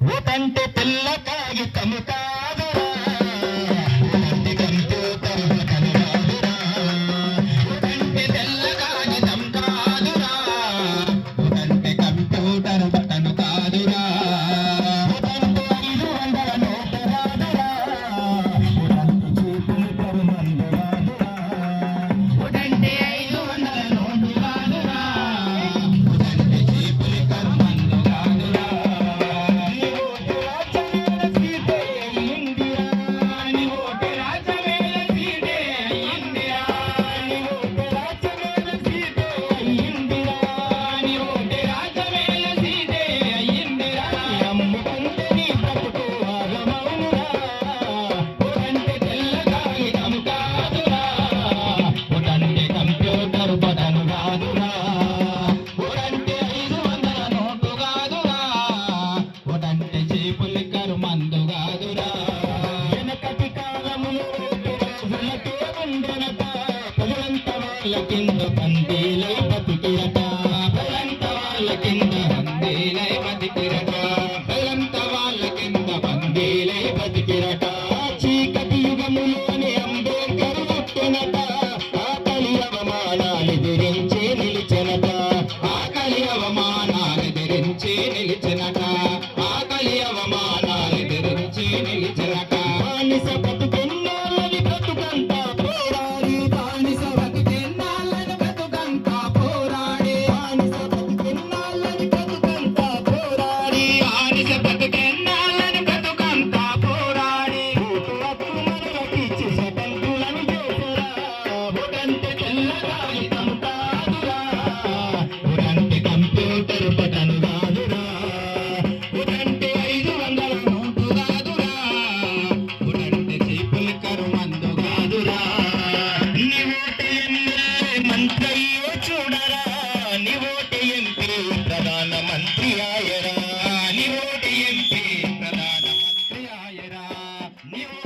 ఓటంటే పిల్ల కాగితము కాదు కింద పందేలై బతికిరట. బలంత వాళ్ళ కింద పందేలై బతికిరట. బలంత వాళ్ళ కింద పందేలై బతికిరట. చీకటి యుగములోని అంబేద్కర్ పుట్టినట. నిలిచినట. It's a దైవ చూడరా నివోటి ఎంపీ ప్రధానమంత్రి ఆయరా నివోటి ఎంపీ ప్రధానమంత్రి ఆయరా నివో